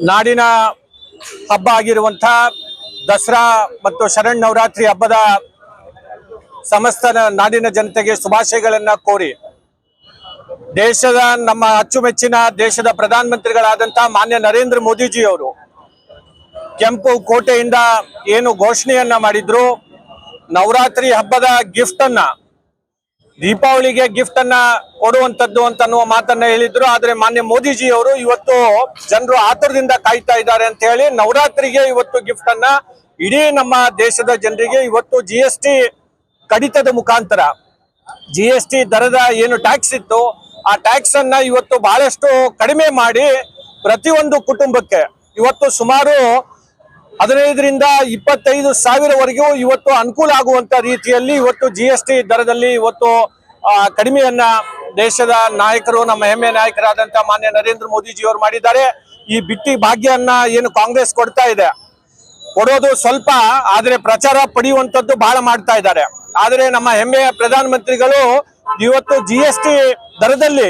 ನಾಡಿನ ಹಬ್ಬ ಆಗಿರುವಂಥ ದಸರಾ ಮತ್ತು ಶರಣ್ ನವರಾತ್ರಿ ಹಬ್ಬದ ಸಮಸ್ತ ನಾಡಿನ ಜನತೆಗೆ ಶುಭಾಶಯಗಳನ್ನು ಕೋರಿ ದೇಶದ ನಮ್ಮ ಅಚ್ಚುಮೆಚ್ಚಿನ ದೇಶದ ಪ್ರಧಾನಮಂತ್ರಿಗಳಾದಂತಹ ಮಾನ್ಯ ನರೇಂದ್ರ ಮೋದಿಜಿ ಅವರು ಕೆಂಪು ಕೋಟೆಯಿಂದ ಏನು ಘೋಷಣೆಯನ್ನ ಮಾಡಿದ್ರು ನವರಾತ್ರಿ ಹಬ್ಬದ ಗಿಫ್ಟ್ ಅನ್ನ ದೀಪಾವಳಿಗೆ ಗಿಫ್ಟ್ ಅನ್ನ ಕೊಡುವಂತದ್ದು ಅಂತ ಅನ್ನುವ ಮಾತನ್ನ ಹೇಳಿದ್ರು. ಆದ್ರೆ ಮಾನ್ಯ ಮೋದಿಜಿ ಅವರು ಇವತ್ತು ಜನರು ಆತುರದಿಂದ ಕಾಯ್ತಾ ಇದ್ದಾರೆ ಅಂತ ಹೇಳಿ ನವರಾತ್ರಿಗೆ ಇವತ್ತು ಗಿಫ್ಟ್ ಅನ್ನ ಇಡೀ ನಮ್ಮ ದೇಶದ ಜನರಿಗೆ ಇವತ್ತು ಜಿ ಎಸ್ ಟಿ ಕಡಿತದ ಮುಖಾಂತರ ಜಿ ಎಸ್ ಟಿ ದರದ ಏನು ಟ್ಯಾಕ್ಸ್ ಇತ್ತು, ಆ ಟ್ಯಾಕ್ಸ್ ಅನ್ನ ಇವತ್ತು ಬಹಳಷ್ಟು ಕಡಿಮೆ ಮಾಡಿ ಪ್ರತಿಯೊಂದು ಕುಟುಂಬಕ್ಕೆ ಇವತ್ತು ಸುಮಾರು ಹದಿನೈದರಿಂದ ಇಪ್ಪತ್ತೈದು ಸಾವಿರವರೆಗೂ ಇವತ್ತು ಅನುಕೂಲ ಆಗುವಂತ ರೀತಿಯಲ್ಲಿ ಇವತ್ತು ಜಿ ಎಸ್ ಟಿ ದರದಲ್ಲಿ ಇವತ್ತು ಕಡಿಮೆಯನ್ನ ದೇಶದ ನಾಯಕರು, ನಮ್ಮ ಹೆಮ್ಮೆ ನಾಯಕರಾದಂತ ಮಾನ್ಯ ನರೇಂದ್ರ ಮೋದಿಜಿ ಅವರು ಮಾಡಿದ್ದಾರೆ. ಈ ಬಿಟ್ಟಿ ಭಾಗ್ಯನ್ನ ಏನು ಕಾಂಗ್ರೆಸ್ ಕೊಡ್ತಾ ಇದೆ? ಕೊಡೋದು ಸ್ವಲ್ಪ, ಆದ್ರೆ ಪ್ರಚಾರ ಪಡೆಯುವಂಥದ್ದು ಬಹಳ ಮಾಡ್ತಾ ಇದ್ದಾರೆ. ಆದ್ರೆ ನಮ್ಮ ಹೆಮ್ಮೆಯ ಪ್ರಧಾನಮಂತ್ರಿಗಳು ಇವತ್ತು ಜಿ ಎಸ್ ಟಿ ದರದಲ್ಲಿ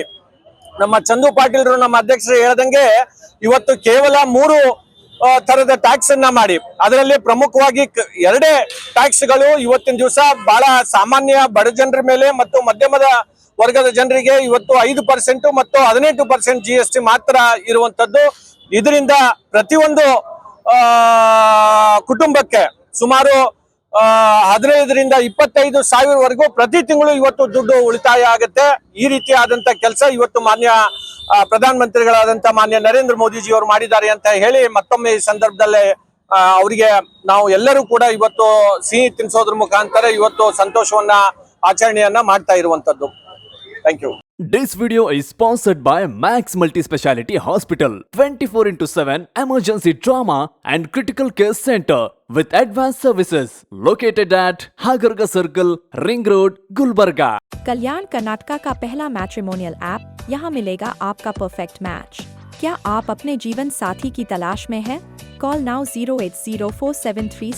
ನಮ್ಮ ಚಂದು ಪಾಟೀಲ್ರು, ನಮ್ಮ ಅಧ್ಯಕ್ಷರು ಹೇಳ್ದಂಗೆ ಇವತ್ತು ಕೇವಲ ಮೂರು ತರದ ಟ್ಯಾಕ್ಸ್ ಅನ್ನ ಮಾಡಿ. ಅದರಲ್ಲಿ ಪ್ರಮುಖವಾಗಿ ಎರಡೇ ಟ್ಯಾಕ್ಸ್ಗಳು ಇವತ್ತಿನ ದಿವಸ ಬಹಳ ಸಾಮಾನ್ಯ ಬಡ ಜನರ ಮೇಲೆ ಮತ್ತು ಮಧ್ಯಮದ ವರ್ಗದ ಜನರಿಗೆ ಇವತ್ತು ಐದು ಪರ್ಸೆಂಟ್ ಮತ್ತು ಹದಿನೆಂಟು ಪರ್ಸೆಂಟ್ ಜಿ ಎಸ್ ಟಿ ಮಾತ್ರ ಇರುವಂತದ್ದು ಇದರಿಂದ ಪ್ರತಿಯೊಂದು ಕುಟುಂಬಕ್ಕೆ ಸುಮಾರು ಹದಿನೈದರಿಂದ ಇಪ್ಪತ್ತೈದು ಸಾವಿರವರೆಗೂ ಪ್ರತಿ ತಿಂಗಳು ಇವತ್ತು ದುಡ್ಡು ಉಳಿತಾಯ ಆಗುತ್ತೆ. ಈ ರೀತಿಯಾದಂತ ಕೆಲಸ ಇವತ್ತು ಮಾನ್ಯ ಪ್ರಧಾನ ಮಂತ್ರಿಗಳಾದಂತ ಮಾನ್ಯ ನರೇಂದ್ರ ಮೋದಿಜಿ ಅವರು ಮಾಡಿದ್ದಾರೆ ಅಂತ ಹೇಳಿ ಮತ್ತೊಮ್ಮೆ ಈ ಸಂದರ್ಭದಲ್ಲೇ ಅವರಿಗೆ ನಾವು ಎಲ್ಲರೂ ಕೂಡ ಇವತ್ತು ಸಿಹಿ ತಿನ್ಸೋದ್ರ ಮುಖಾಂತರ ಇವತ್ತು ಸಂತೋಷವನ್ನ ಆಚರಣೆಯನ್ನ ಮಾಡ್ತಾ ಇರುವಂತದ್ದು thank you This video is sponsored by Max Multi Speciality Hospital, 24 into 7 Emergency Trauma and Critical Care Center with advanced services located at Hagarga Circle, Ring Road, Gulbarga. Kalyan Karnataka ka pehla matrimonial app यहाँ मिलेगा आपका perfect match क्या आप अपने जीवन साथी की तलाश में हैं? Call now zero eight zero four seven three